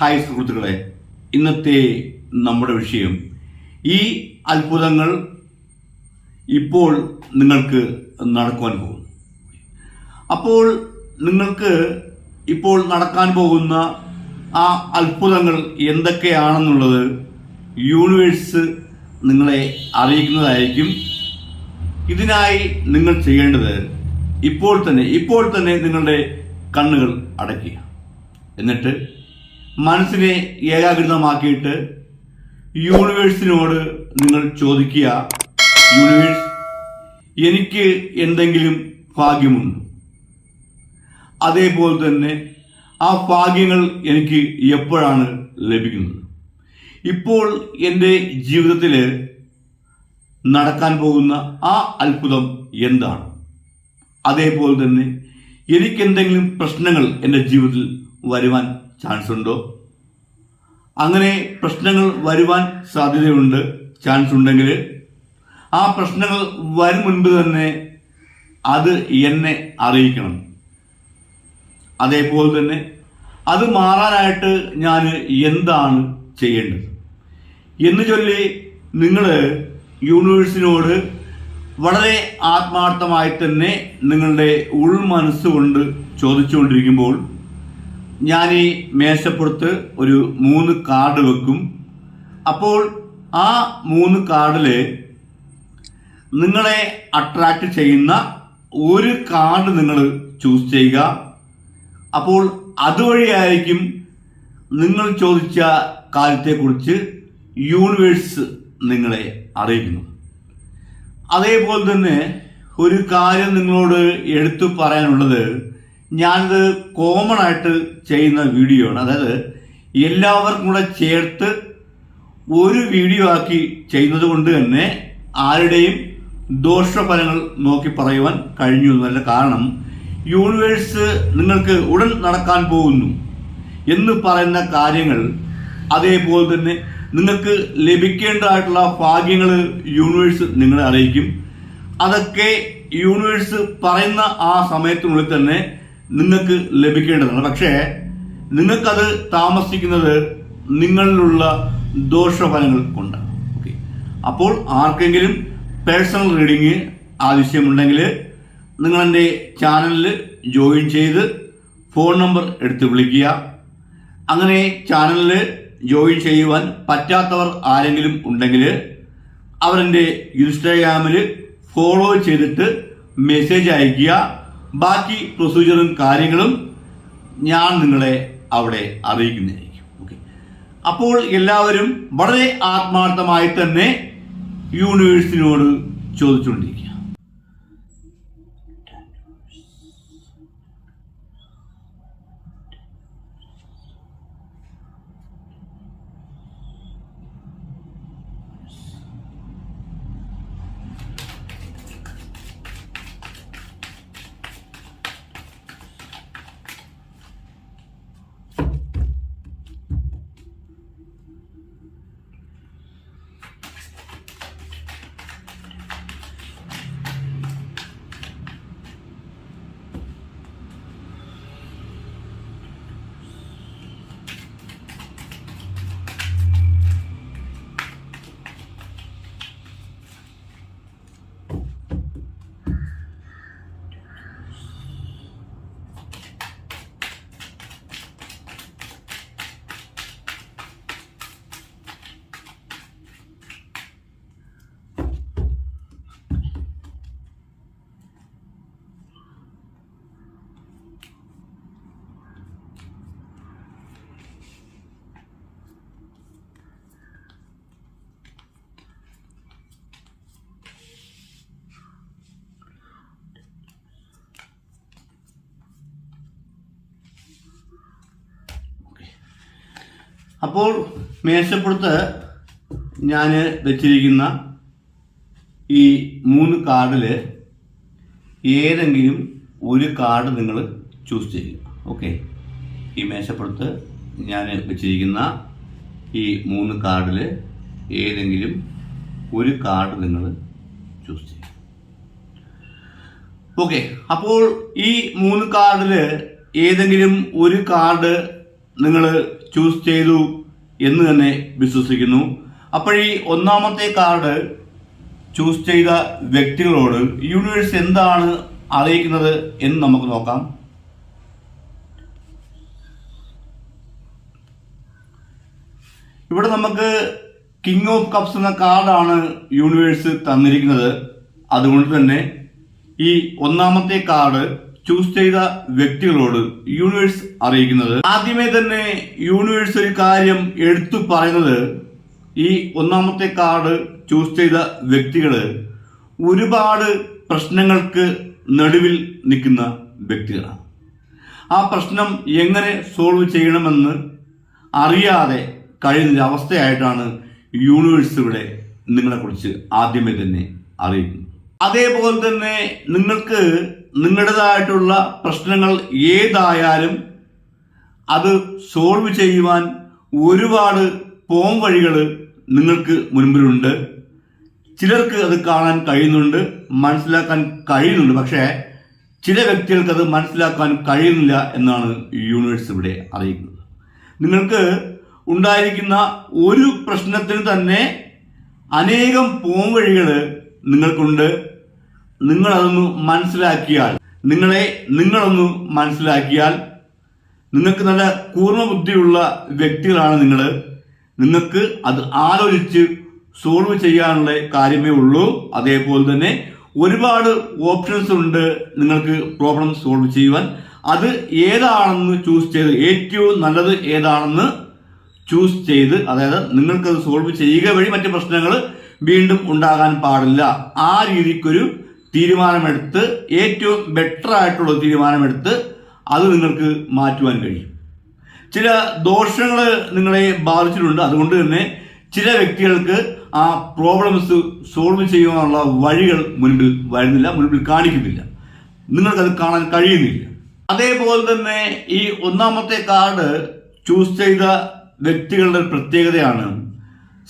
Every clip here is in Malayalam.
ഹായ് സുഹൃത്തുക്കളെ. ഇന്നത്തെ നമ്മുടെ വിഷയം. ഈ അത്ഭുതങ്ങൾ ഇപ്പോൾ നിങ്ങൾക്ക് നടക്കുവാൻ പോകും അപ്പോൾ നിങ്ങൾക്ക് ഇപ്പോൾ നടക്കാൻ പോകുന്ന ആ അത്ഭുതങ്ങൾ എന്തൊക്കെയാണെന്നുള്ളത് യൂണിവേഴ്സ് നിങ്ങളെ അറിയിക്കുന്നതായിരിക്കും. ഇതിനായി നിങ്ങൾ ചെയ്യേണ്ടത് ഇപ്പോൾ തന്നെ ഇപ്പോൾ തന്നെ നിങ്ങളുടെ കണ്ണുകൾ അടയ്ക്കുക. എന്നിട്ട് മനസ്സിനെ ഏകാഗ്രതമാക്കിയിട്ട് യൂണിവേഴ്സിനോട് നിങ്ങൾ ചോദിക്കുക യൂണിവേഴ്സ് എനിക്ക് എന്തെങ്കിലും ഭാഗ്യമുണ്ടോ? അതേപോലെ തന്നെ ആ ഭാഗ്യങ്ങൾ എനിക്ക് എപ്പോഴാണ് ലഭിക്കുന്നത്? ഇപ്പോൾ എന്റെ ജീവിതത്തിൽ നടക്കാൻ പോകുന്ന ആ അത്ഭുതം എന്താണ്? അതേപോലെ തന്നെ എനിക്കെന്തെങ്കിലും പ്രശ്നങ്ങൾ എന്റെ ജീവിതത്തിൽ വരുവാൻ ചാൻസ് ഉണ്ടോ? അങ്ങനെ പ്രശ്നങ്ങൾ വരുവാൻ സാധ്യതയുണ്ട് ചാൻസ് ഉണ്ടെങ്കിൽ ആ പ്രശ്നങ്ങൾ വരും മുൻപ് തന്നെ അത് എന്നെ അറിയിക്കണം. അതേപോലെ തന്നെ അത് മാറാനായിട്ട് ഞാൻ എന്താണ് ചെയ്യേണ്ടത്? എന്ന് ചൊല്ലി നിങ്ങൾ യൂണിവേഴ്സിനോട് വളരെ ആത്മാർത്ഥമായി തന്നെ നിങ്ങളുടെ ഉൾമനസ്സുകൊണ്ട് ചോദിച്ചുകൊണ്ടിരിക്കുമ്പോൾ ഞാൻ ഈ മേശപ്പുറത്ത് ഒരു മൂന്ന് കാർഡ് വെക്കും. അപ്പോൾ ആ മൂന്ന് കാർഡിൽ നിങ്ങളെ അട്രാക്റ്റ് ചെയ്യുന്ന ഒരു കാർഡ് നിങ്ങൾ ചൂസ് ചെയ്യുക. അപ്പോൾ അതുവഴിയായിരിക്കും നിങ്ങൾ ചോദിച്ച കാര്യത്തെക്കുറിച്ച് യൂണിവേഴ്സ് നിങ്ങളെ അറിയിക്കുന്നു അതേപോലെ തന്നെ ഒരു കാര്യം നിങ്ങളോട് എടുത്തു പറയാനുള്ളത് ഞാനിത് കോമൺ ആയിട്ട് ചെയ്യുന്ന വീഡിയോ ആണ്. അതായത് എല്ലാവർക്കും കൂടെ ചേർത്ത് ഒരു വീഡിയോ ആക്കി ചെയ്യുന്നത് കൊണ്ട് തന്നെ ആരുടെയും ദോഷഫലങ്ങൾ നോക്കി പറയുവാൻ കഴിഞ്ഞു എന്നല്ല കാരണം. യൂണിവേഴ്സ് നിങ്ങൾക്ക് ഉടൻ നടക്കാൻ പോകുന്നു എന്ന് പറയുന്ന കാര്യങ്ങൾ അതേപോലെ തന്നെ നിങ്ങൾക്ക് ലഭിക്കേണ്ടതായിട്ടുള്ള ഭാഗ്യങ്ങൾ യൂണിവേഴ്സ് നിങ്ങളെ അറിയിക്കും. അതൊക്കെ യൂണിവേഴ്സ് പറയുന്ന ആ സമയത്തിനുള്ളിൽ തന്നെ നിങ്ങൾക്ക് ലഭിക്കേണ്ടതാണ്. പക്ഷേ നിങ്ങൾക്കത് താമസിക്കുന്നത് നിങ്ങളിലുള്ള ദോഷഫലങ്ങൾ കൊണ്ടാണ്. ഓക്കെ അപ്പോൾ ആർക്കെങ്കിലും പേഴ്സണൽ റീഡിങ് ആവശ്യമുണ്ടെങ്കിൽ നിങ്ങളെന്റെ ചാനലിൽ ജോയിൻ ചെയ്ത് ഫോൺ നമ്പർ എടുത്ത് വിളിക്കുക. അങ്ങനെ ചാനലിൽ ജോയിൻ ചെയ്യുവാൻ പറ്റാത്തവർ ആരെങ്കിലും ഉണ്ടെങ്കിൽ അവരെന്റെ ഇൻസ്റ്റാഗ്രാമിൽ ഫോളോ ചെയ്തിട്ട് മെസ്സേജ് അയയ്ക്കുക. ബാക്കി പ്രൊസീജിയറും കാര്യങ്ങളും ഞാൻ നിങ്ങളെ അവിടെ അറിയിക്കുന്നതായിരിക്കും. ഓക്കെ അപ്പോൾ എല്ലാവരും വളരെ ആത്മാർത്ഥമായി തന്നെ യൂണിവേഴ്സിനോട് ചോദിച്ചുകൊണ്ടിരിക്കുക. അപ്പോൾ മേശപ്പുറത്ത് ഞാൻ വെച്ചിരിക്കുന്ന ഈ മൂന്ന് കാർഡിൽ ഏതെങ്കിലും ഒരു കാർഡ് നിങ്ങൾ ചൂസ് ചെയ്യുക. ഓക്കെ? ഈ മേശപ്പുറത്ത് ഞാൻ വെച്ചിരിക്കുന്ന ഈ മൂന്ന് കാർഡിൽ ഏതെങ്കിലും ഒരു കാർഡ് നിങ്ങൾ ചൂസ് ചെയ്യുക. ഓക്കെ? അപ്പോൾ ഈ മൂന്ന് കാർഡിൽ ഏതെങ്കിലും ഒരു കാർഡ് നിങ്ങൾ ചൂസ് ചെയ്തു എന്ന് തന്നെ വിശ്വസിക്കുന്നു. അപ്പോഴീ ഒന്നാമത്തെ കാർഡ് ചൂസ് ചെയ്ത വ്യക്തികളോട് യൂണിവേഴ്സ് എന്താണ് അറിയിക്കുന്നത് എന്ന് നമുക്ക് നോക്കാം. ഇവിടെ നമുക്ക് കിങ് ഓഫ് കപ്സ് എന്ന കാർഡാണ് യൂണിവേഴ്സ് തന്നിരിക്കുന്നത്. അതുകൊണ്ട് തന്നെ ഈ ഒന്നാമത്തെ കാർഡ് ചൂസ് ചെയ്ത വ്യക്തികളോട് യൂണിവേഴ്സ് അറിയിക്കുന്നത്. ആദ്യമേ തന്നെ യൂണിവേഴ്സ് ഒരു കാര്യം എടുത്തു പറയുന്നത് ഈ ഒന്നാമത്തെ കാർഡ് ചൂസ് ചെയ്ത വ്യക്തികൾ ഒരുപാട് പ്രശ്നങ്ങൾക്ക് നടുവിൽ നിൽക്കുന്ന വ്യക്തികളാണ്. ആ പ്രശ്നം എങ്ങനെ സോൾവ് ചെയ്യണമെന്ന് അറിയാതെ കഴിയുന്ന അവസ്ഥയായിട്ടാണ് യൂണിവേഴ്സ് ഇവിടെ നിങ്ങളെക്കുറിച്ച് ആദ്യമേ തന്നെ അറിയുന്നത്. അതേപോലെ തന്നെ നിങ്ങൾക്ക് നിങ്ങളുടേതായിട്ടുള്ള പ്രശ്നങ്ങൾ ഏതായാലും അത് സോൾവ് ചെയ്യുവാൻ ഒരുപാട് പോം വഴികൾ നിങ്ങൾക്ക് മുൻപിലുണ്ട്. ചിലർക്ക് അത് കാണാൻ കഴിയുന്നുണ്ട് മനസ്സിലാക്കാൻ കഴിയുന്നുണ്ട്. പക്ഷേ ചില വ്യക്തികൾക്ക് അത് മനസ്സിലാക്കാൻ കഴിയുന്നില്ല എന്നാണ് യൂണിവേഴ്സ് ഇവിടെ അറിയിക്കുന്നത്. നിങ്ങൾക്ക് ഉണ്ടായിരിക്കുന്ന ഒരു പ്രശ്നത്തിന് തന്നെ അനേകം പോംവഴികൾ നിങ്ങൾക്കുണ്ട്. നിങ്ങളതൊന്ന് മനസ്സിലാക്കിയാൽ നിങ്ങളെ നിങ്ങളൊന്ന് മനസ്സിലാക്കിയാൽ നിങ്ങൾക്ക് നല്ല കൂർമ്മ ബുദ്ധിയുള്ള വ്യക്തികളാണ് നിങ്ങൾ നിങ്ങൾക്ക് അത് ആലോചിച്ച് സോൾവ് ചെയ്യാനുള്ള കാര്യമേ ഉള്ളൂ. അതേപോലെ തന്നെ ഒരുപാട് ഓപ്ഷൻസ് ഉണ്ട് നിങ്ങൾക്ക് പ്രോബ്ലം സോൾവ് ചെയ്യുവാൻ. അത് ഏതാണെന്ന് ചൂസ് ചെയ്ത് ഏറ്റവും നല്ലത് ഏതാണെന്ന് ചൂസ് ചെയ്ത് അതായത് നിങ്ങൾക്കത് സോൾവ് ചെയ്യുക വഴി മറ്റ് പ്രശ്നങ്ങൾ വീണ്ടും ഉണ്ടാകാൻ പാടില്ല. ആ രീതിക്കൊരു തീരുമാനമെടുത്ത് ഏറ്റവും ബെറ്റർ ആയിട്ടുള്ള തീരുമാനമെടുത്ത് അത് നിങ്ങൾക്ക് മാറ്റുവാൻ കഴിയും. ചില ദോഷങ്ങൾ നിങ്ങളെ ബാധിച്ചിട്ടുണ്ട്. അതുകൊണ്ട് തന്നെ ചില വ്യക്തികൾക്ക് ആ പ്രോബ്ലംസ് സോൾവ് ചെയ്യുവാനുള്ള വഴികൾ മുൻപിൽ വരുന്നില്ല മുൻപിൽ കാണിക്കുന്നില്ല. നിങ്ങൾക്കത് കാണാൻ കഴിയുന്നില്ല. അതേപോലെ തന്നെ ഈ ഒന്നാമത്തെ കാർഡ് ചൂസ് ചെയ്ത വ്യക്തികളുടെ പ്രത്യേകതയാണ്.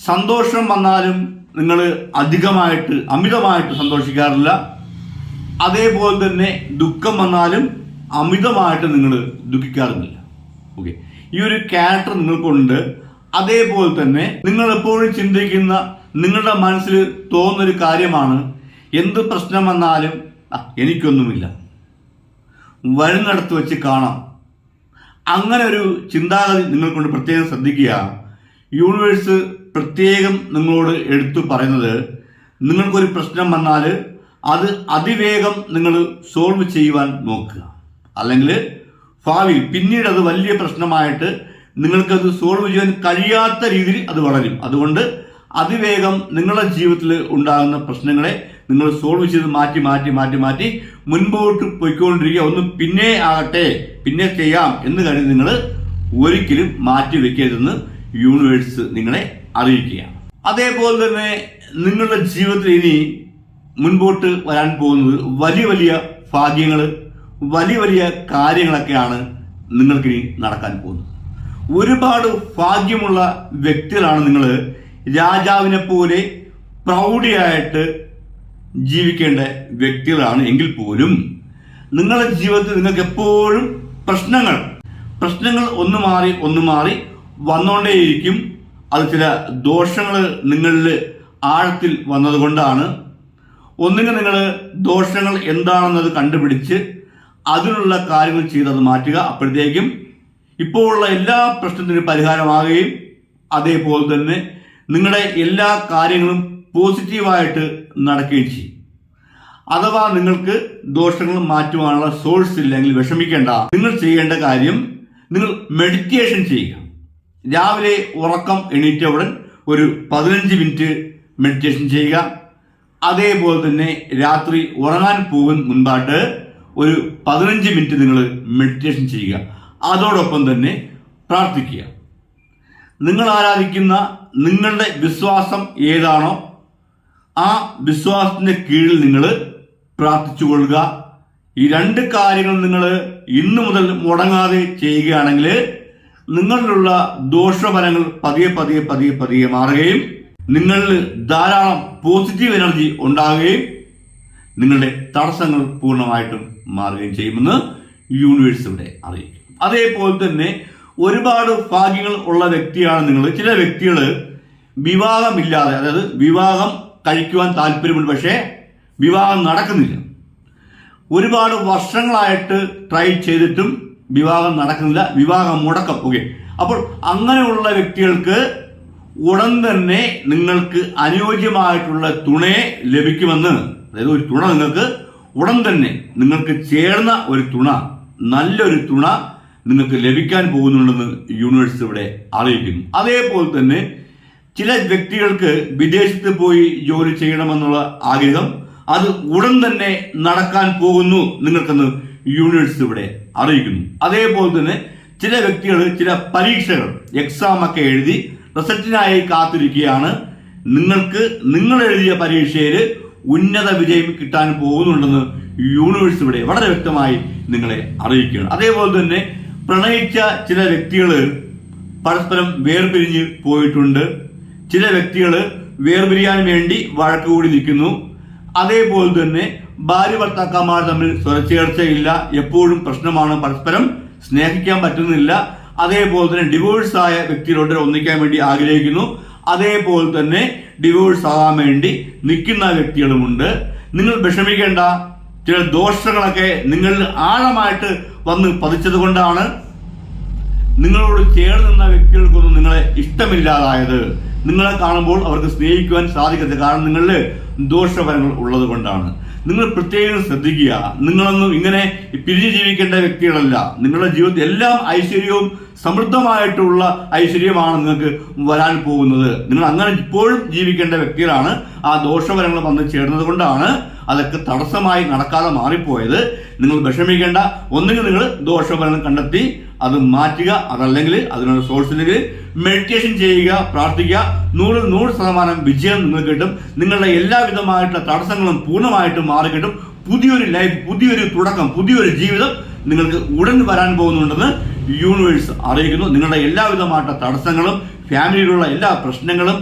സന്തോഷം വന്നാലും നിങ്ങൾ അധികമായിട്ട് അമിതമായിട്ട് സന്തോഷിക്കാറില്ല. അതേപോലെ തന്നെ ദുഃഖം വന്നാലും അമിതമായിട്ട് നിങ്ങൾ ദുഃഖിക്കാറുമില്ല. ഓക്കെ ഈ ഒരു ക്യാരക്ടർ നിങ്ങൾക്കുണ്ട്. അതേപോലെ തന്നെ നിങ്ങൾ എപ്പോഴും ചിന്തിക്കുന്ന നിങ്ങളുടെ മനസ്സിൽ തോന്നുന്നൊരു കാര്യമാണ്. എന്ത് പ്രശ്നം വന്നാലും എനിക്കൊന്നുമില്ല. വരുന്നിടത്ത് വെച്ച് കാണാം. അങ്ങനെ ഒരു ചിന്താഗതി നിങ്ങൾക്കൊണ്ട്. പ്രത്യേകം ശ്രദ്ധിക്കുക. യൂണിവേഴ്സ് പ്രത്യേകം നിങ്ങളോട് എടുത്തു പറയുന്നത് നിങ്ങൾക്കൊരു പ്രശ്നം വന്നാൽ അത് അതിവേഗം നിങ്ങൾ സോൾവ് ചെയ്യുവാൻ നോക്കുക. അല്ലെങ്കിൽ ഭാവിയിൽ പിന്നീട് അത് വലിയ പ്രശ്നമായിട്ട് നിങ്ങൾക്കത് സോൾവ് ചെയ്യാൻ കഴിയാത്ത രീതിയിൽ അത് വളരും. അതുകൊണ്ട് അതിവേഗം നിങ്ങളുടെ ജീവിതത്തിൽ ഉണ്ടാകുന്ന പ്രശ്നങ്ങളെ നിങ്ങൾ സോൾവ് ചെയ്ത് മാറ്റി മാറ്റി മാറ്റി മാറ്റി മുൻപോട്ട് പോയിക്കൊണ്ടിരിക്കുക. ഒന്ന് പിന്നെ ആകട്ടെ പിന്നെ ചെയ്യാം എന്ന് കരുതി നിങ്ങൾ ഒരിക്കലും മാറ്റി വെക്കരുതെന്ന് യൂണിവേഴ്സ് നിങ്ങളെ അറിയിക്കുകയാണ്. അതേപോലെ തന്നെ നിങ്ങളുടെ ജീവിതത്തിൽ ഇനി മുൻപോട്ട് വരാൻ പോകുന്നത് വലിയ വലിയ ഭാഗ്യങ്ങൾ വലിയ വലിയ കാര്യങ്ങളൊക്കെയാണ് നിങ്ങൾക്കിനി നടക്കാൻ പോകുന്നത്. ഒരുപാട് ഭാഗ്യമുള്ള വ്യക്തികളാണ് നിങ്ങൾ രാജാവിനെ പോലെ പ്രൗഢിയായിട്ട് ജീവിക്കേണ്ട വ്യക്തികളാണ് എങ്കിൽ പോലും നിങ്ങളുടെ ജീവിതത്തിൽ നിങ്ങൾക്ക് എപ്പോഴും പ്രശ്നങ്ങൾ പ്രശ്നങ്ങൾ ഒന്ന് മാറി ഒന്ന് മാറി വന്നുകൊണ്ടേയിരിക്കും അത് ചില ദോഷങ്ങൾ നിങ്ങളിൽ ആഴത്തിൽ വന്നതുകൊണ്ടാണ്. ഒന്നുകിൽ നിങ്ങൾ ദോഷങ്ങൾ എന്താണെന്നത് കണ്ടുപിടിച്ച് അതിനുള്ള കാര്യങ്ങൾ ചെയ്ത് അത് മാറ്റുക. അപ്പോഴത്തേക്കും ഇപ്പോൾ ഉള്ള എല്ലാ പ്രശ്നത്തിനും പരിഹാരമാകുകയും അതേപോലെ തന്നെ നിങ്ങളുടെ എല്ലാ കാര്യങ്ങളും പോസിറ്റീവായിട്ട് നടക്കുകയും ചെയ്യും. അഥവാ നിങ്ങൾക്ക് ദോഷങ്ങൾ മാറ്റുവാനുള്ള സോഴ്സ് ഇല്ലെങ്കിൽ വിഷമിക്കേണ്ട. നിങ്ങൾ ചെയ്യേണ്ട കാര്യം നിങ്ങൾ മെഡിറ്റേഷൻ ചെയ്യുക. രാവിലെ ഉറക്കം എണീറ്റ ഉടൻ ഒരു പതിനഞ്ച് മിനിറ്റ് മെഡിറ്റേഷൻ ചെയ്യുക. അതേപോലെ തന്നെ രാത്രി ഉറങ്ങാൻ പോകുന്ന മുൻപായിട്ട് ഒരു പതിനഞ്ച് മിനിറ്റ് നിങ്ങൾ മെഡിറ്റേഷൻ ചെയ്യുക. അതോടൊപ്പം തന്നെ പ്രാർത്ഥിക്കുക. നിങ്ങൾ ആരാധിക്കുന്ന നിങ്ങളുടെ വിശ്വാസം ഏതാണോ ആ വിശ്വാസത്തിന്റെ കീഴിൽ നിങ്ങൾ പ്രാർത്ഥിച്ചു കൊള്ളുക. ഈ രണ്ട് കാര്യങ്ങൾ നിങ്ങൾ ഇന്നു മുതൽ മുടങ്ങാതെ ചെയ്യുകയാണെങ്കിൽ നിങ്ങളിലുള്ള ദോഷഫലങ്ങൾ പതിയെ പതിയെ പതിയെ പതിയെ മാറുകയും നിങ്ങളിൽ ധാരാളം പോസിറ്റീവ് എനർജി ഉണ്ടാകുകയും നിങ്ങളുടെ തടസ്സങ്ങൾ പൂർണമായിട്ടും മാറുകയും ചെയ്യുമെന്ന് യൂണിവേഴ്സ് ഇവിടെ അറിയിക്കും അതേപോലെ തന്നെ ഒരുപാട് ഭാഗ്യങ്ങൾ ഉള്ള വ്യക്തിയാണ് നിങ്ങൾ. ചില വ്യക്തികൾ വിവാഹമില്ലാതെ അതായത് വിവാഹം കഴിക്കുവാൻ താല്പര്യമുണ്ട് പക്ഷേ വിവാഹം നടക്കുന്നില്ല. ഒരുപാട് വർഷങ്ങളായിട്ട് ട്രൈ ചെയ്തിട്ടും വിവാഹം നടക്കുന്നില്ല വിവാഹം മുടക്കം. ഓക്കെ അപ്പോൾ അങ്ങനെയുള്ള വ്യക്തികൾക്ക് ഉടൻ തന്നെ നിങ്ങൾക്ക് അനുയോജ്യമായിട്ടുള്ള തുണയെ ലഭിക്കുമെന്ന് അതായത് ഒരു തുണ നിങ്ങൾക്ക് ഉടൻ തന്നെ നിങ്ങൾക്ക് ചേർന്ന ഒരു തുണ നല്ലൊരു തുണ നിങ്ങൾക്ക് ലഭിക്കാൻ പോകുന്നുണ്ടെന്ന് യൂണിവേഴ്സ് ഇവിടെ അറിയിക്കുന്നു. അതേപോലെ തന്നെ ചില വ്യക്തികൾക്ക് വിദേശത്ത് പോയി ജോലി ചെയ്യണമെന്നുള്ള ആഗ്രഹം അത് ഉടൻ തന്നെ നടക്കാൻ പോകുന്നു നിങ്ങൾക്കെന്ന് യൂണിവേഴ്സ് ഇവിടെ അറിയിക്കുന്നു. അതേപോലെ തന്നെ ചില വ്യക്തികൾ ചില പരീക്ഷകൾ എക്സാം ഒക്കെ എഴുതി റിസൾട്ടിനായി കാത്തിരിക്കുകയാണ്. നിങ്ങൾക്ക് നിങ്ങൾ എഴുതിയ പരീക്ഷയിൽ ഉന്നത വിജയം കിട്ടാൻ പോകുന്നുണ്ടെന്ന് യൂണിവേഴ്സ് ഇവിടെ വളരെ വ്യക്തമായി നിങ്ങളെ അറിയിക്കുകയാണ്. അതേപോലെ തന്നെ പ്രണയിച്ച ചില വ്യക്തികൾ പരസ്പരം വേർപിരിഞ്ഞ് പോയിട്ടുണ്ട്. ചില വ്യക്തികൾ വേർപിരിയാൻ വേണ്ടി വഴക്കുകൂടി നിൽക്കുന്നു. അതേപോലെ തന്നെ ഭാര്യ ഭർത്താക്കന്മാർ തമ്മിൽ സ്വരച്ചേർച്ചയില്ല. എപ്പോഴും പ്രശ്നമാണ് പരസ്പരം സ്നേഹിക്കാൻ പറ്റുന്നില്ല. അതേപോലെ തന്നെ ഡിവോഴ്സ് ആയ വ്യക്തികളോട് ഒന്നിക്കാൻ വേണ്ടി ആഗ്രഹിക്കുന്നു. അതേപോലെ തന്നെ ഡിവോഴ്സ് ആകാൻ വേണ്ടി നിൽക്കുന്ന വ്യക്തികളുമുണ്ട്. നിങ്ങൾ വിഷമിക്കേണ്ട. ചില ദോഷങ്ങളൊക്കെ നിങ്ങളിൽ ആഴമായിട്ട് വന്ന് പതിച്ചത് കൊണ്ടാണ് നിങ്ങളോട് ചേർന്ന് നിന്ന വ്യക്തികൾക്കൊന്നും നിങ്ങളെ ഇഷ്ടമില്ലാതായത്. നിങ്ങളെ കാണുമ്പോൾ അവർക്ക് സ്നേഹിക്കുവാൻ സാധിക്കത്തില്ല കാരണം നിങ്ങളിൽ ദോഷഫലങ്ങൾ ഉള്ളത് കൊണ്ടാണ്. നിങ്ങൾ പ്രത്യേകം ശ്രദ്ധിക്കുക. നിങ്ങളൊന്നും ഇങ്ങനെ പിരിഞ്ഞു ജീവിക്കേണ്ട വ്യക്തികളല്ല. നിങ്ങളുടെ ജീവിതത്തിൽ എല്ലാം ഐശ്വര്യവും സമൃദ്ധമായിട്ടുള്ള ഐശ്വര്യമാണ് നിങ്ങൾക്ക് വരാൻ പോകുന്നത്. നിങ്ങൾ അങ്ങനെ ഇപ്പോഴും ജീവിക്കേണ്ട വ്യക്തികളാണ്. ആ ദോഷഫലങ്ങൾ വന്ന് ചേർന്നത് കൊണ്ടാണ് അതൊക്കെ തടസ്സമായി നടക്കാതെ മാറിപ്പോയത് നിങ്ങൾ വിഷമിക്കേണ്ട. ഒന്നുകിൽ നിങ്ങൾ ദോഷഫലം കണ്ടെത്തി അത് മാറ്റുക അതല്ലെങ്കിൽ അതിനുള്ള സോഴ്സിലേക്ക് മെഡിറ്റേഷൻ ചെയ്യുക പ്രാർത്ഥിക്കുക. നൂറ് നൂറ് ശതമാനം വിജയം നിങ്ങൾക്ക് കിട്ടും. നിങ്ങളുടെ എല്ലാവിധമായിട്ടുള്ള തടസ്സങ്ങളും പൂർണമായിട്ടും മാറി കിട്ടും. പുതിയൊരു ലൈഫ് പുതിയൊരു തുടക്കം പുതിയൊരു ജീവിതം നിങ്ങൾക്ക് ഉടൻ വരാൻ പോകുന്നുണ്ടെന്ന് യൂണിവേഴ്സ് അറിയിക്കുന്നു. നിങ്ങളുടെ എല്ലാവിധമായിട്ടുള്ള തടസ്സങ്ങളും ഫാമിലിയിലുള്ള എല്ലാ പ്രശ്നങ്ങളും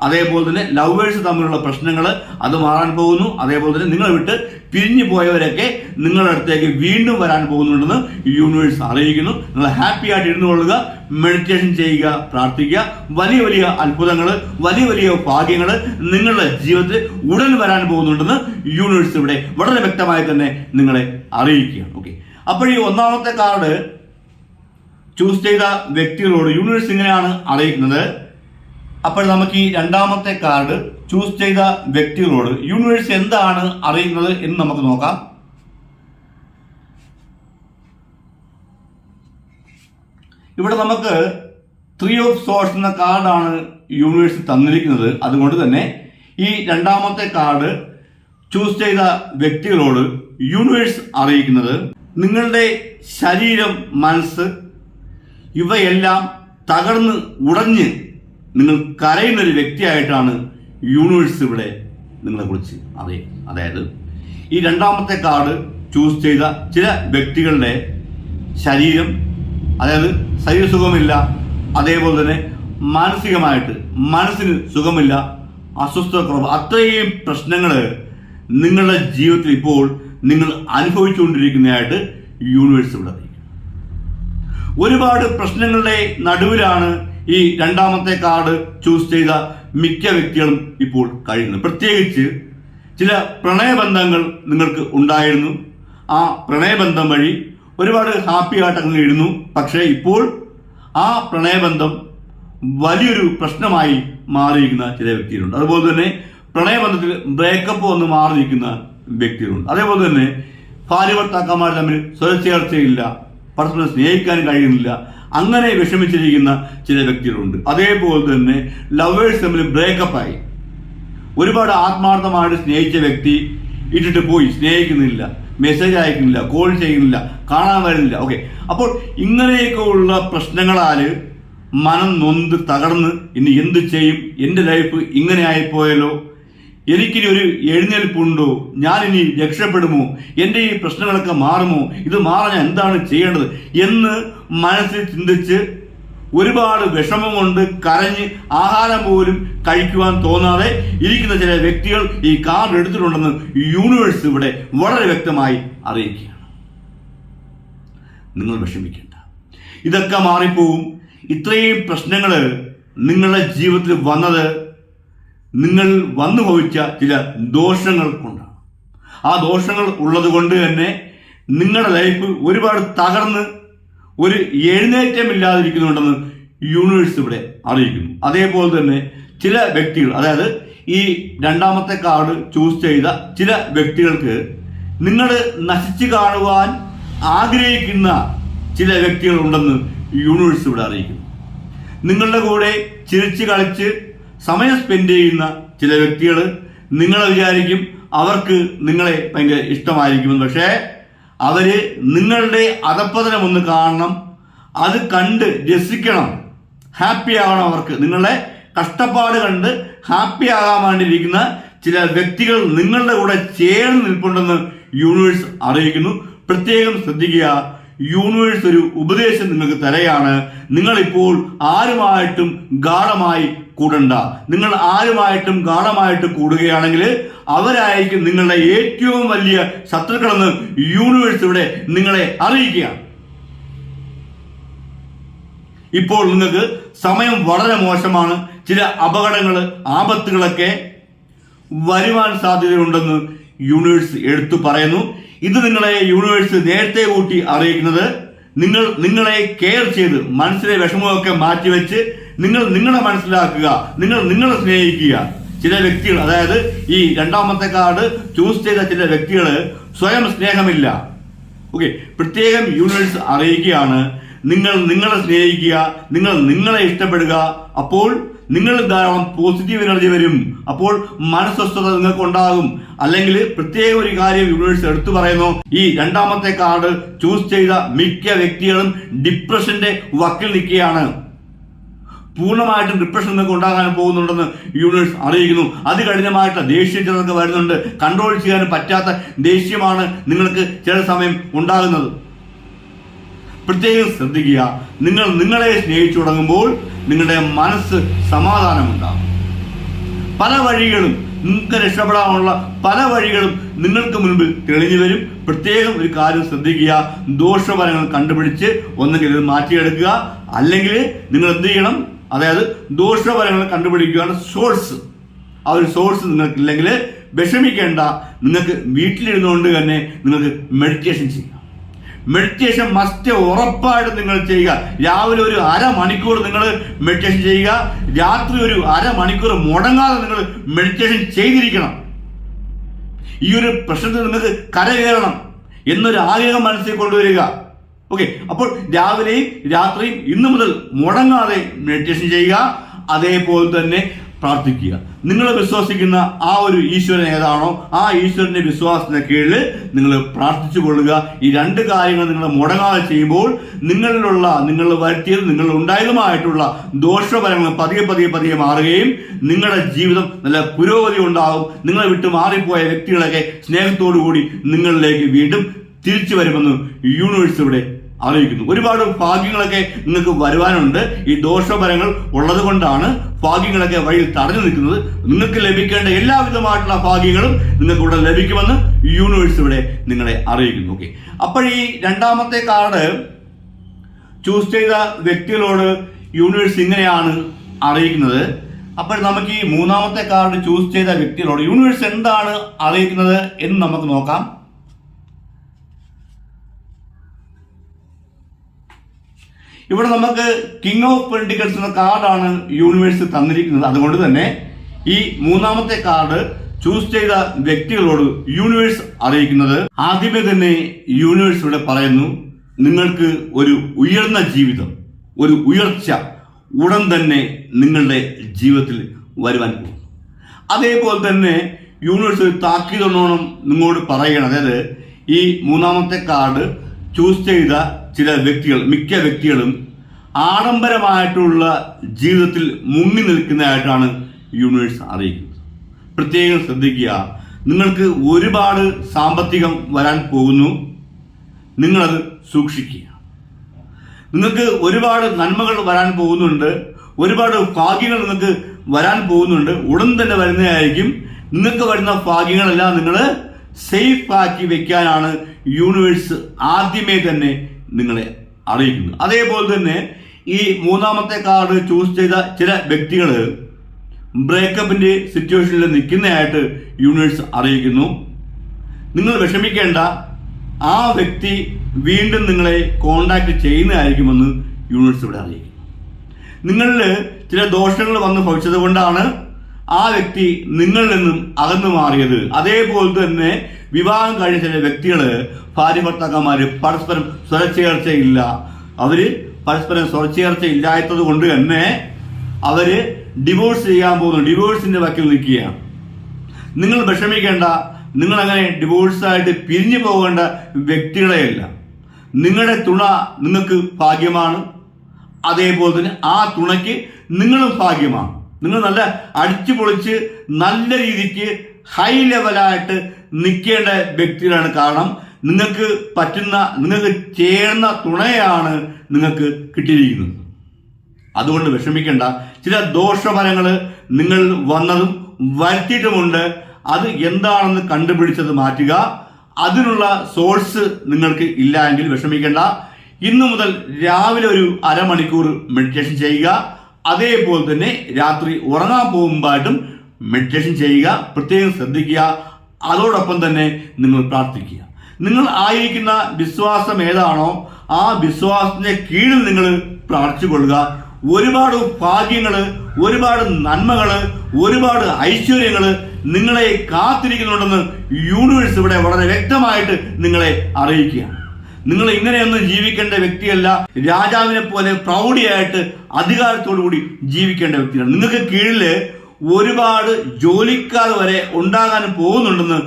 അതേപോലെ തന്നെ ലവേഴ്സ് തമ്മിലുള്ള പ്രശ്നങ്ങൾ അത് മാറാൻ പോകുന്നു. അതേപോലെ തന്നെ നിങ്ങളെ വിട്ട് പിരിഞ്ഞു പോയവരൊക്കെ നിങ്ങളുടെ അടുത്തേക്ക് വീണ്ടും വരാൻ പോകുന്നുണ്ടെന്ന് യൂണിവേഴ്സ് അറിയിക്കുന്നു. നിങ്ങൾ ഹാപ്പി ആയിട്ട് ഇരുന്നു കൊള്ളുക മെഡിറ്റേഷൻ ചെയ്യുക പ്രാർത്ഥിക്കുക. വലിയ വലിയ അത്ഭുതങ്ങൾ വലിയ വലിയ ഭാഗ്യങ്ങൾ നിങ്ങളുടെ ജീവിതത്തിൽ ഉടൻ വരാൻ പോകുന്നുണ്ടെന്ന് യൂണിവേഴ്സ് ഇവിടെ വളരെ വ്യക്തമായി തന്നെ നിങ്ങളെ അറിയിക്കുകയാണ്. ഓക്കെ അപ്പോൾ ഈ ഒന്നാമത്തെ കാർഡ് ചൂസ് ചെയ്ത വ്യക്തികളോട് യൂണിവേഴ്സ് ഇങ്ങനെയാണ് അറിയിക്കുന്നത്. അപ്പോൾ നമുക്ക് ഈ രണ്ടാമത്തെ കാർഡ് ചൂസ് ചെയ്ത വ്യക്തികളോട് യൂണിവേഴ്സ് എന്താണ് അറിയുന്നത് എന്ന് നമുക്ക് നോക്കാം. ഇവിടെ നമുക്ക് ത്രീ ഓഫ് സോഴ്സ് എന്ന കാർഡാണ് യൂണിവേഴ്സ് തന്നിരിക്കുന്നത്. അതുകൊണ്ട് തന്നെ ഈ രണ്ടാമത്തെ കാർഡ് ചൂസ് ചെയ്ത വ്യക്തികളോട് യൂണിവേഴ്സ് അറിയിക്കുന്നത്. നിങ്ങളുടെ ശരീരം മനസ്സ് ഇവയെല്ലാം തകർന്ന് ഉടഞ്ഞ് നിങ്ങൾ കരയുന്ന ഒരു വ്യക്തിയായിട്ടാണ് യൂണിവേഴ്സ് ഇവിടെ നിങ്ങളെ കുറിച്ച് അതെ അതായത് ഈ രണ്ടാമത്തെ കാർഡ് ചൂസ് ചെയ്ത ചില വ്യക്തികളുടെ ശരീരം അതായത് ശരീര സുഖമില്ല അതേപോലെ തന്നെ മാനസികമായിട്ട് മനസ്സിന് സുഖമില്ല അസ്വസ്ഥ കുറവ് അത്രയും പ്രശ്നങ്ങൾ നിങ്ങളുടെ ജീവിതത്തിൽ ഇപ്പോൾ നിങ്ങൾ അനുഭവിച്ചുകൊണ്ടിരിക്കുന്നതായിട്ട് യൂണിവേഴ്സ് ഇവിടെ ഒരുപാട് പ്രശ്നങ്ങളുടെ നടുവിലാണ് ഈ രണ്ടാമത്തെ കാർഡ് ചൂസ് ചെയ്ത മിക്ക വ്യക്തികളും ഇപ്പോൾ കഴിയുന്നു. പ്രത്യേകിച്ച് ചില പ്രണയബന്ധങ്ങൾ നിങ്ങൾക്ക് ഉണ്ടായിരുന്നു. ആ പ്രണയബന്ധം വഴി ഒരുപാട് ഹാപ്പി ആയിട്ടങ്ങ് ഇരുന്നു. പക്ഷേ ഇപ്പോൾ ആ പ്രണയബന്ധം വലിയൊരു പ്രശ്നമായി മാറിയിരിക്കുന്ന ചില വ്യക്തികളുണ്ട്. അതുപോലെ തന്നെ പ്രണയബന്ധത്തിൽ ബ്രേക്കപ്പ് വന്ന് മാറിയിരിക്കുന്ന വ്യക്തികളുണ്ട്. അതേപോലെ തന്നെ ഭാര്യ ഭർത്താക്കന്മാർ തമ്മിൽ സ്വരച്ചേർച്ചയില്ല. പരസ്പരം സ്നേഹിക്കാൻ കഴിയുന്നില്ല. അങ്ങനെ വിഷമിച്ചിരിക്കുന്ന ചില വ്യക്തികളുണ്ട്. അതേപോലെ തന്നെ ലവേഴ്സ് തമ്മിൽ ബ്രേക്കപ്പായി ഒരുപാട് ആത്മാർത്ഥമായിട്ട് സ്നേഹിച്ച വ്യക്തി ഇട്ടിട്ട് പോയി. സ്നേഹിക്കുന്നില്ല മെസ്സേജ് അയക്കുന്നില്ല കോൾ ചെയ്യുന്നില്ല കാണാൻ വരുന്നില്ല. ഓക്കെ അപ്പോൾ ഇങ്ങനെയൊക്കെ ഉള്ള പ്രശ്നങ്ങളാൽ മനം നൊന്ത് തകർന്ന് ഇനി എന്ത് ചെയ്യും? എന്റെ ലൈഫ് ഇങ്ങനെ ആയിപ്പോയല്ലോ? എനിക്കിനി ഒരു എഴുന്നേൽപ്പുണ്ടോ? ഞാൻ ഇനി രക്ഷപ്പെടുമോ? എന്റെ ഈ പ്രശ്നങ്ങളൊക്കെ മാറുമോ? ഇത് മാറാൻ ഞാൻ എന്താണ് ചെയ്യേണ്ടത്? എന്ന് മനസ്സിൽ ചിന്തിച്ച് ഒരുപാട് വിഷമം കൊണ്ട് കരഞ്ഞ് ആഹാരം പോലും കഴിക്കുവാൻ തോന്നാതെ ഇരിക്കുന്ന ചില വ്യക്തികൾ ഈ കാർഡ് എടുത്തിട്ടുണ്ടെന്ന് യൂണിവേഴ്സ് ഇവിടെ വളരെ വ്യക്തമായി അറിയിക്കുകയാണ്. നിങ്ങൾ വിഷമിക്കേണ്ട. ഇതൊക്കെ മാറിപ്പോവും. ഇത്രയും പ്രശ്നങ്ങൾ നിങ്ങളുടെ ജീവിതത്തിൽ വന്നത് നിങ്ങൾ വന്നു ഭവിച്ച ചില ദോഷങ്ങൾ കൊണ്ടാണ്. ആ ദോഷങ്ങൾ ഉള്ളത് കൊണ്ട് തന്നെ നിങ്ങളുടെ ലൈഫ് ഒരുപാട് തകർന്ന് ഒരു എഴുന്നേറ്റമില്ലാതിരിക്കുന്നുണ്ടെന്ന് യൂണിവേഴ്സ് ഇവിടെ അറിയിക്കുന്നു. അതേപോലെ തന്നെ ചില വ്യക്തികൾ അതായത് ഈ രണ്ടാമത്തെ കാർഡ് ചൂസ് ചെയ്ത ചില വ്യക്തികൾക്ക് നിങ്ങൾ നശിച്ചു കാണുവാൻ ആഗ്രഹിക്കുന്ന ചില വ്യക്തികൾ ഉണ്ടെന്ന് യൂണിവേഴ്സ് ഇവിടെ അറിയിക്കുന്നു. നിങ്ങളുടെ കൂടെ ചിരിച്ച് കളിച്ച് സമയം സ്പെൻഡ് ചെയ്യുന്ന ചില വ്യക്തികൾ നിങ്ങളെ വിചാരിക്കും അവർക്ക് നിങ്ങളെ ഭയങ്കര ഇഷ്ടമായിരിക്കുമെന്ന്. പക്ഷേ അവർ നിങ്ങളുടെ അധപ്പതനം ഒന്ന് കാണണം. അത് കണ്ട് രസിക്കണം. ഹാപ്പി ആവണം അവർക്ക്. നിങ്ങളുടെ കഷ്ടപ്പാട് കണ്ട് ഹാപ്പി ആകാൻ വേണ്ടിയിരിക്കുന്ന ചില വ്യക്തികൾ നിങ്ങളുടെ കൂടെ ചേർന്ന് നിൽപ്പുണ്ടെന്ന് യൂണിവേഴ്സ് അറിയിക്കുന്നു. പ്രത്യേകം ശ്രദ്ധിക്കുക. യൂണിവേഴ്സ് ഒരു ഉപദേശം നിങ്ങൾക്ക് തരയാണ്. നിങ്ങൾ ഇപ്പോൾ ആരുമായിട്ടും ഗാഢമായി കൂടണ്ട. നിങ്ങൾ ആരുമായിട്ടും ഗാഠമായിട്ട് കൂടുകയാണെങ്കിൽ അവരായിരിക്കും നിങ്ങളുടെ ഏറ്റവും വലിയ ശത്രുക്കളെന്ന് യൂണിവേഴ്സ് ഇവിടെ നിങ്ങളെ അറിയിക്കുകയാണ്. ഇപ്പോൾ നിങ്ങൾക്ക് സമയം വളരെ മോശമാണ്. ചില അപകടങ്ങൾ ആപത്തുകളൊക്കെ വരുവാൻ സാധ്യതയുണ്ടെന്ന് യൂണിവേഴ്സ് എടുത്തു പറയുന്നു. ഇത് നിങ്ങളെ യൂണിവേഴ്സ് നേരത്തെ കൂട്ടി അറിയിക്കുന്നത് നിങ്ങൾ നിങ്ങളെ കെയർ ചെയ്ത് മനസ്സിലെ വിഷമമൊക്കെ മാറ്റിവെച്ച് നിങ്ങൾ നിങ്ങളെ മനസ്സിലാക്കുക നിങ്ങൾ നിങ്ങളെ സ്നേഹിക്കുക. ചില വ്യക്തികൾ അതായത് ഈ രണ്ടാമത്തെ കാർഡ് ചൂസ് ചെയ്ത ചില വ്യക്തികൾ സ്വയം സ്നേഹമില്ല. ഓക്കെ പ്രത്യേകം യൂണിവേഴ്സ് അറിയിക്കുകയാണ്. നിങ്ങൾ നിങ്ങളെ സ്നേഹിക്കുക നിങ്ങൾ നിങ്ങളെ ഇഷ്ടപ്പെടുക. അപ്പോൾ നിങ്ങൾ ധാരാളം പോസിറ്റീവ് എനർജി വരും. അപ്പോൾ മനസ്വസ്ഥത നിങ്ങൾക്ക് ഉണ്ടാകും. അല്ലെങ്കിൽ പ്രത്യേക ഒരു കാര്യം യൂണിവേഴ്സ് എടുത്തു പറയുന്നു. ഈ രണ്ടാമത്തെ കാർഡ് ചൂസ് ചെയ്ത മിക്ക വ്യക്തികളും ഡിപ്രഷന്റെ വക്കിൽ നിൽക്കുകയാണ്. പൂർണമായിട്ടും ഡിപ്രഷൻ നിങ്ങൾക്ക് ഉണ്ടാകാൻ പോകുന്നുണ്ടെന്ന് യൂണിവേഴ്സ് അറിയിക്കുന്നു. അത് കഠിനമായിട്ട് ദേഷ്യ ചിലർക്ക് വരുന്നുണ്ട്. കൺട്രോൾ ചെയ്യാൻ പറ്റാത്ത ദേഷ്യമാണ് നിങ്ങൾക്ക് ചില സമയം ഉണ്ടാകുന്നത്. പ്രത്യേകം ശ്രദ്ധിക്കുക. നിങ്ങൾ നിങ്ങളെ സ്നേഹിച്ചു തുടങ്ങുമ്പോൾ നിങ്ങളുടെ മനസ്സ് സമാധാനമുണ്ടാകും. പല വഴികളും നിങ്ങൾക്ക് രക്ഷപ്പെടാനുള്ള പല വഴികളും നിങ്ങൾക്ക് മുൻപിൽ തെളിഞ്ഞു വരും. പ്രത്യേകം ഒരു കാര്യം ശ്രദ്ധിക്കുക. ദോഷഫലങ്ങൾ കണ്ടുപിടിച്ച് ഒന്നെങ്കിൽ ഇത് മാറ്റിയെടുക്കുക. അല്ലെങ്കിൽ നിങ്ങൾ എന്ത് ചെയ്യണം? അതായത് ദോഷഫലങ്ങൾ കണ്ടുപിടിക്കുകയാണ് സോഴ്സ് ആ ഒരു സോഴ്സ് നിങ്ങൾക്കില്ലെങ്കിൽ വിഷമിക്കേണ്ട. നിങ്ങൾക്ക് വീട്ടിലിരുന്നുകൊണ്ട് തന്നെ നിങ്ങൾക്ക് മെഡിറ്റേഷൻ ചെയ്യാം. മെഡിറ്റേഷൻ മസ്റ്റ് ഉറപ്പായിട്ട് നിങ്ങൾ ചെയ്യുക. രാവിലെ ഒരു അരമണിക്കൂർ നിങ്ങൾ മെഡിറ്റേഷൻ ചെയ്യുക. രാത്രി ഒരു അരമണിക്കൂർ മുടങ്ങാതെ നിങ്ങൾ മെഡിറ്റേഷൻ ചെയ്തിരിക്കണം. ഈ ഒരു പ്രശ്നത്തിൽ നിങ്ങൾക്ക് കരകയറണം എന്നൊരു ആഗ്രഹം മനസ്സിൽ കൊണ്ടുവരിക. ഓക്കെ അപ്പോൾ രാവിലെയും രാത്രിയും ഇന്നു മുതൽ മുടങ്ങാതെ മെഡിറ്റേഷൻ ചെയ്യുക. അതേപോലെ തന്നെ പ്രാർത്ഥിക്കുക. നിങ്ങൾ വിശ്വസിക്കുന്ന ആ ഒരു ഈശ്വരൻ ഏതാണോ ആ ഈശ്വരന്റെ വിശ്വാസത്തിന് കീഴിൽ നിങ്ങൾ പ്രാർത്ഥിച്ചു കൊള്ളുക. ഈ രണ്ട് കാര്യങ്ങൾ നിങ്ങൾ മുടങ്ങാതെ ചെയ്യുമ്പോൾ നിങ്ങളിലുള്ള നിങ്ങൾ വരുത്തിയത് നിങ്ങൾ ഉണ്ടായതുമായിട്ടുള്ള ദോഷഫലങ്ങൾ പതിയെ പതിയെ പതിയെ മാറുകയും നിങ്ങളുടെ ജീവിതം നല്ല പുരോഗതി ഉണ്ടാകും. നിങ്ങളെ വിട്ട് മാറിപ്പോയ വ്യക്തികളൊക്കെ സ്നേഹത്തോടു കൂടി നിങ്ങളിലേക്ക് വീണ്ടും തിരിച്ചു വരുമെന്ന് യൂണിവേഴ്സ് ഇവിടെ അറിയിക്കുന്നു. ഒരുപാട് ഭാഗ്യങ്ങളൊക്കെ നിങ്ങൾക്ക് വരുവാനുണ്ട്. ഈ ദോഷഫലങ്ങൾ ഉള്ളത് കൊണ്ടാണ് ഭാഗ്യങ്ങളൊക്കെ വഴിയിൽ തടഞ്ഞു നിൽക്കുന്നത്. നിങ്ങൾക്ക് ലഭിക്കേണ്ട എല്ലാവിധമായിട്ടുള്ള ഭാഗ്യങ്ങളും നിങ്ങൾക്ക് ഇവിടെ ലഭിക്കുമെന്ന് യൂണിവേഴ്സ് ഇവിടെ നിങ്ങളെ അറിയിക്കുന്നു. ഓക്കെ അപ്പോൾ ഈ രണ്ടാമത്തെ കാർഡ് ചൂസ് ചെയ്ത വ്യക്തികളോട് യൂണിവേഴ്സ് ഇങ്ങനെയാണ് അറിയിക്കുന്നത്. അപ്പോൾ നമുക്ക് ഈ മൂന്നാമത്തെ കാർഡ് ചൂസ് ചെയ്ത വ്യക്തികളോട് യൂണിവേഴ്സ് എന്താണ് അറിയിക്കുന്നത് എന്ന് നമുക്ക് നോക്കാം. ഇവിടെ നമുക്ക് കിങ് ഓഫ് പെൻഡിക്കൽസ് എന്ന കാർഡാണ് യൂണിവേഴ്സ് തന്നിരിക്കുന്നത്. അതുകൊണ്ട് തന്നെ ഈ മൂന്നാമത്തെ കാർഡ് ചൂസ് ചെയ്ത വ്യക്തികളോട് യൂണിവേഴ്സ് അറിയിക്കുന്നത്. ആദ്യമേ തന്നെ യൂണിവേഴ്സ് ഇവിടെ പറയുന്നു നിങ്ങൾക്ക് ഒരു ഉയർന്ന ജീവിതം ഒരു ഉയർച്ച ഉടൻ തന്നെ നിങ്ങളുടെ ജീവിതത്തിൽ വരുവാൻ പോകും അതേപോലെ തന്നെ യൂണിവേഴ്സ് ഒരു താക്കീതൊന്നോണം നിങ്ങളോട് പറയുകയാണ് അതായത് ഈ മൂന്നാമത്തെ കാർഡ് ചൂസ് ചെയ്ത ചില വ്യക്തികൾ മിക്ക വ്യക്തികളും ആഡംബരമായിട്ടുള്ള ജീവിതത്തിൽ മുങ്ങി നിൽക്കുന്നതായിട്ടാണ് യൂണിവേഴ്സ് അറിയിക്കുന്നത്. പ്രത്യേകം ശ്രദ്ധിക്കുക നിങ്ങൾക്ക് ഒരുപാട് സാമ്പത്തികം വരാൻ പോകുന്നു. നിങ്ങളത് സൂക്ഷിക്കുക. നിങ്ങൾക്ക് ഒരുപാട് നന്മകൾ വരാൻ പോകുന്നുണ്ട്. ഒരുപാട് ഭാഗ്യങ്ങൾ നിങ്ങൾക്ക് വരാൻ പോകുന്നുണ്ട്. ഉടൻ തന്നെ വരുന്നതായിരിക്കും. നിങ്ങൾക്ക് വരുന്ന ഭാഗ്യങ്ങളെല്ലാം നിങ്ങൾ സേഫ് ആക്കി വെക്കാനാണ് യൂണിവേഴ്സ് ആദ്യമേ തന്നെ നിങ്ങളെ അറിയിക്കുന്നു. അതേപോലെ തന്നെ ഈ മൂന്നാമത്തെ കാർഡ് ചൂസ് ചെയ്ത ചില വ്യക്തികൾ ബ്രേക്കപ്പിന്റെ സിറ്റുവേഷനിൽ നിൽക്കുന്നതായിട്ട് യൂണിവേഴ്സ് അറിയിക്കുന്നു. നിങ്ങൾ വിഷമിക്കേണ്ട. ആ വ്യക്തി വീണ്ടും നിങ്ങളെ കോണ്ടാക്ട് ചെയ്യുന്നതായിരിക്കുമെന്ന് യൂണിവേഴ്സ് ഇവിടെ അറിയിക്കുന്നു. നിങ്ങളിൽ ചില ദോഷങ്ങൾ വന്ന് ഭവിച്ചത് കൊണ്ടാണ് ആ വ്യക്തി നിങ്ങളിൽ നിന്നും അകന്നു മാറിയത്. അതേപോലെ തന്നെ വിവാഹം കഴിഞ്ഞ ചില വ്യക്തികൾ ഭാര്യ ഭർത്താക്കന്മാര് പരസ്പരം സ്വരച്ചേർച്ചയില്ല. അവർ പരസ്പരം സ്വരച്ചേർച്ച ഇല്ലാത്തത് കൊണ്ട് തന്നെ അവർ ഡിവോഴ്സ് ചെയ്യാൻ പോകുന്നു. ഡിവോഴ്സിന്റെ വക്കിൽ നിൽക്കുകയാണ്. നിങ്ങൾ വിഷമിക്കേണ്ട. നിങ്ങൾ അങ്ങനെ ഡിവോഴ്സായിട്ട് പിരിഞ്ഞു പോകേണ്ട വ്യക്തികളെയല്ല. നിങ്ങളുടെ തുണ നിങ്ങൾക്ക് ഭാഗ്യമാണ്. അതേപോലെ തന്നെ ആ തുണയ്ക്ക് നിങ്ങളും ഭാഗ്യമാണ്. നിങ്ങൾ നല്ല അടിച്ചു പൊളിച്ച് നല്ല രീതിക്ക് ഹൈ ലെവലായിട്ട് നിൽക്കേണ്ട വ്യക്തികളാണ് കാരണം നിങ്ങൾക്ക് പറ്റുന്ന നിങ്ങൾക്ക് ചേർന്ന തുണയാണ് നിങ്ങൾക്ക് കിട്ടിയിരിക്കുന്നത്. അതുകൊണ്ട് വിഷമിക്കേണ്ട. ചില ദോഷഫലങ്ങൾ നിങ്ങൾ വന്നതും വരുത്തിയിട്ടുമുണ്ട്. അത് എന്താണെന്ന് കണ്ടുപിടിച്ചത് മാറ്റുക. അതിനുള്ള സോഴ്സ് നിങ്ങൾക്ക് ഇല്ല എങ്കിൽ വിഷമിക്കേണ്ട. ഇന്നു മുതൽ രാവിലെ ഒരു അരമണിക്കൂർ മെഡിറ്റേഷൻ ചെയ്യുക. അതേപോലെ തന്നെ രാത്രി ഉറങ്ങാൻ പോകുമ്പോഴായിട്ടും മെഡിറ്റേഷൻ ചെയ്യുക. പ്രത്യേകം ശ്രദ്ധിക്കുക. അതോടൊപ്പം തന്നെ നിങ്ങൾ പ്രാർത്ഥിക്കുക. നിങ്ങൾ ആയിരിക്കുന്ന വിശ്വാസം ഏതാണോ ആ വിശ്വാസത്തിന്റെ കീഴിൽ നിങ്ങൾ പ്രാർത്ഥിച്ചു കൊള്ളുക. ഒരുപാട് ഭാഗ്യങ്ങൾ ഒരുപാട് നന്മകൾ ഒരുപാട് ഐശ്വര്യങ്ങൾ നിങ്ങളെ കാത്തിരിക്കുന്നുണ്ടെന്ന് യൂണിവേഴ്സ് ഇവിടെ വളരെ വ്യക്തമായിട്ട് നിങ്ങളെ അറിയിക്കുക. നിങ്ങൾ ഇങ്ങനെയൊന്നും ജീവിക്കേണ്ട വ്യക്തിയല്ല. രാജാവിനെ പോലെ പ്രൗഢിയായിട്ട് അധികാരത്തോടു കൂടി ജീവിക്കേണ്ട വ്യക്തിയാണ്. നിങ്ങൾക്ക് കീഴിൽ ഒരുപാട് ജോലിക്കാർ വരെ ഉണ്ടാകാൻ പോകുന്നുണ്ടെന്ന്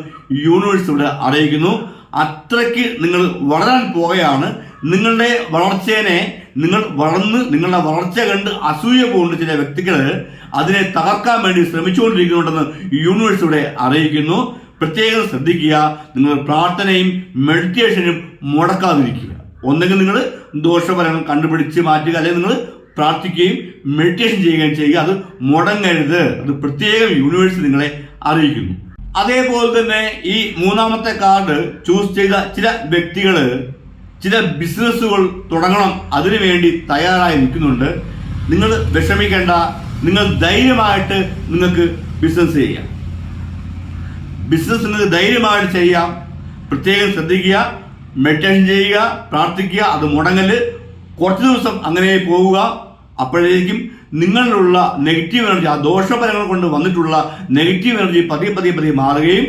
യൂണിവേഴ്സ് ഇവിടെ അറിയിക്കുന്നു. അത്രയ്ക്ക് നിങ്ങൾ വളരാൻ പോകുകയാണ് നിങ്ങളുടെ വളർച്ചേനെ നിങ്ങൾ വളർന്ന് നിങ്ങളുടെ വളർച്ച കണ്ട് അസൂയ പോകുന്ന ചില വ്യക്തികൾ അതിനെ തകർക്കാൻ വേണ്ടി ശ്രമിച്ചുകൊണ്ടിരിക്കുന്നുണ്ടെന്ന് യൂണിവേഴ്സ് ഇവിടെ അറിയിക്കുന്നു. പ്രത്യേകം ശ്രദ്ധിക്കുക. നിങ്ങൾ പ്രാർത്ഥനയും മെഡിറ്റേഷനും മുടക്കാതിരിക്കുക. ഒന്നെങ്കിൽ നിങ്ങൾ ദോഷഫലങ്ങൾ കണ്ടുപിടിച്ച് മാറ്റുക അല്ലെങ്കിൽ നിങ്ങൾ പ്രാർത്ഥിക്കുകയും മെഡിറ്റേഷൻ ചെയ്യുകയും ചെയ്യുക. അത് മുടങ്ങരുത്. അത് പ്രത്യേകം യൂണിവേഴ്സ് നിങ്ങളെ അറിയിക്കുന്നു. അതേപോലെ തന്നെ ഈ മൂന്നാമത്തെ കാർഡ് ചൂസ് ചെയ്ത ചില വ്യക്തികൾ ചില ബിസിനസ്സുകൾ തുടങ്ങണം. അതിനു വേണ്ടി തയ്യാറായി നിൽക്കുന്നുണ്ട്. നിങ്ങൾ വിഷമിക്കേണ്ട. നിങ്ങൾ ധൈര്യമായിട്ട് നിങ്ങൾക്ക് ബിസിനസ് ചെയ്യാം. ബിസിനസ് നിങ്ങൾക്ക് ധൈര്യമായിട്ട് ചെയ്യാം. പ്രത്യേകം ശ്രദ്ധിക്കുക. മെഡിറ്റേഷൻ ചെയ്യുക. പ്രാർത്ഥിക്കുക. അത് മുടങ്ങൽ. കുറച്ച് ദിവസം അങ്ങനെ പോവുക അപ്പോഴേക്കും നിങ്ങളിലുള്ള നെഗറ്റീവ് എനർജി ആ ദോഷഫലങ്ങൾ കൊണ്ട് വന്നിട്ടുള്ള നെഗറ്റീവ് എനർജി പതിയെ പതിയെ പതിയെ മാറുകയും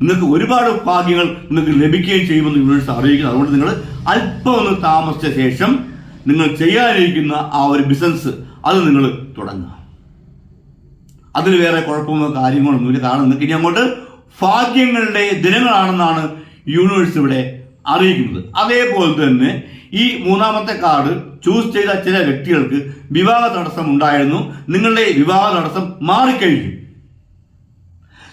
നിങ്ങൾക്ക് ഒരുപാട് ഭാഗ്യങ്ങൾ നിങ്ങൾക്ക് ലഭിക്കുകയും ചെയ്യുമെന്ന് യൂണിവേഴ്സ് അറിയിക്കുന്നു. അതുകൊണ്ട് നിങ്ങൾ അല്പം ഒന്ന് താമസിച്ച ശേഷം നിങ്ങൾ ചെയ്യാനിരിക്കുന്ന ആ ഒരു ബിസിനസ് അത് നിങ്ങൾ തുടങ്ങുക. അതിൽ വേറെ കുഴപ്പമോ കാര്യങ്ങളൊന്നുമില്ല കാരണം നിങ്ങൾക്ക് ഇനി അങ്ങോട്ട് ഭാഗ്യങ്ങളുടെ ദിനങ്ങളാണെന്നാണ് യൂണിവേഴ്സ് ഇവിടെ അറിയിക്കുന്നത്. അതേപോലെ തന്നെ ഈ മൂന്നാമത്തെ കാർഡ് ചൂസ് ചെയ്ത ചില വ്യക്തികൾക്ക് വിവാഹ തടസ്സം ഉണ്ടായിരുന്നു. നിങ്ങളുടെ വിവാഹ തടസ്സം മാറിക്കഴിഞ്ഞു.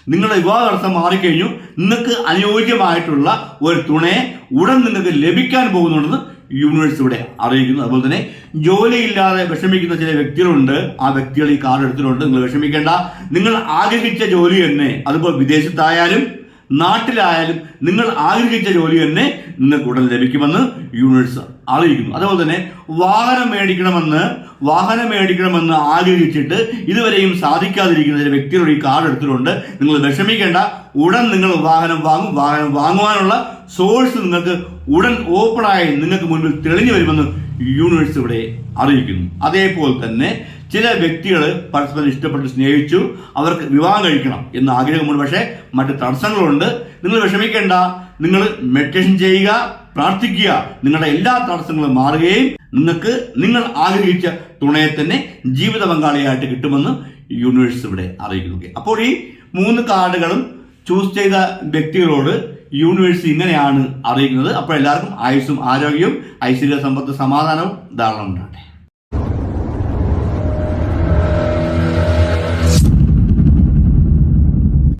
നിങ്ങളുടെ വിവാഹ തടസ്സം മാറിക്കഴിഞ്ഞു. നിങ്ങൾക്ക് അനുയോജ്യമായിട്ടുള്ള ഒരു തുണയെ ഉടൻ നിങ്ങൾക്ക് ലഭിക്കാൻ പോകുന്നുണ്ടെന്ന് യൂണിവേഴ്സ് ഇവിടെ അറിയിക്കുന്നു. അതുപോലെ തന്നെ ജോലിയില്ലാതെ വിഷമിക്കുന്ന ചില വ്യക്തികളുണ്ട്. ആ വ്യക്തികൾ ഈ കാർഡ് എടുത്തിട്ടുണ്ട്. നിങ്ങൾ വിഷമിക്കേണ്ട. നിങ്ങൾ ആഗ്രഹിച്ച ജോലി തന്നെ. അതിപ്പോൾ വിദേശത്തായാലും നാട്ടിലായാലും നിങ്ങൾ ആഗ്രഹിച്ച ജോലി തന്നെ നിങ്ങൾക്ക് ഉടൻ ലഭിക്കുമെന്ന് യൂണിവേഴ്സ് അറിയിക്കുന്നു. അതുപോലെ തന്നെ വാഹനം മേടിക്കണമെന്ന് വാഹനം മേടിക്കണമെന്ന് ആഗ്രഹിച്ചിട്ട് ഇതുവരെയും സാധിക്കാതിരിക്കുന്ന ചില വ്യക്തികളുടെ ഈ കാർഡ് എടുത്തിട്ടുണ്ട്. നിങ്ങൾ വിഷമിക്കേണ്ട. ഉടൻ നിങ്ങൾ വാഹനം വാങ്ങും. വാഹനം വാങ്ങുവാനുള്ള സോഴ്സ് നിങ്ങൾക്ക് ഉടൻ ഓപ്പണായി നിങ്ങൾക്ക് മുന്നിൽ തെളിഞ്ഞു വരുമെന്ന് യൂണിവേഴ്സ് ഇവിടെ അറിയിക്കുന്നു. അതേപോലെ തന്നെ ചില വ്യക്തികൾ പരസ്പരം ഇഷ്ടപ്പെട്ട് സ്നേഹിച്ചു അവർക്ക് വിവാഹം കഴിക്കണം എന്ന് ആഗ്രഹമുണ്ട്. പക്ഷേ മറ്റ് തടസ്സങ്ങളുണ്ട്. നിങ്ങൾ വിഷമിക്കേണ്ട. നിങ്ങൾ മെഡിറ്റേഷൻ ചെയ്യുക പ്രാർത്ഥിക്കുക. നിങ്ങളുടെ എല്ലാ തടസ്സങ്ങളും മാറുകയും നിങ്ങൾക്ക് നിങ്ങൾ ആഗ്രഹിച്ച തുണയെ തന്നെ ജീവിത പങ്കാളിയായിട്ട് കിട്ടുമെന്ന് യൂണിവേഴ്സ് ഇവിടെ അറിയിക്കുന്നു. അപ്പോൾ ഈ മൂന്ന് കാർഡുകളും ചൂസ് ചെയ്ത വ്യക്തികളോട് യൂണിവേഴ്സ് ഇങ്ങനെയാണ് അറിയിക്കുന്നത്. അപ്പോൾ എല്ലാവർക്കും ആയുസ്സും ആരോഗ്യവും ഐശ്വര്യ സമ്പത്ത് സമാധാനവും ധാരാളം ഉണ്ടാകട്ടെ.